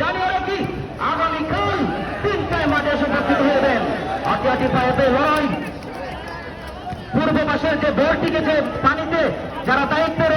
জানিয়ে রাখি আগামীকাল তিনটায় মাঠে এসে উপস্থিত হবেন হাতি হাতি পায়ে লড়াই পূর্ব পাশের যে দলটিকে যে পানিতে যারা দায়িত্বে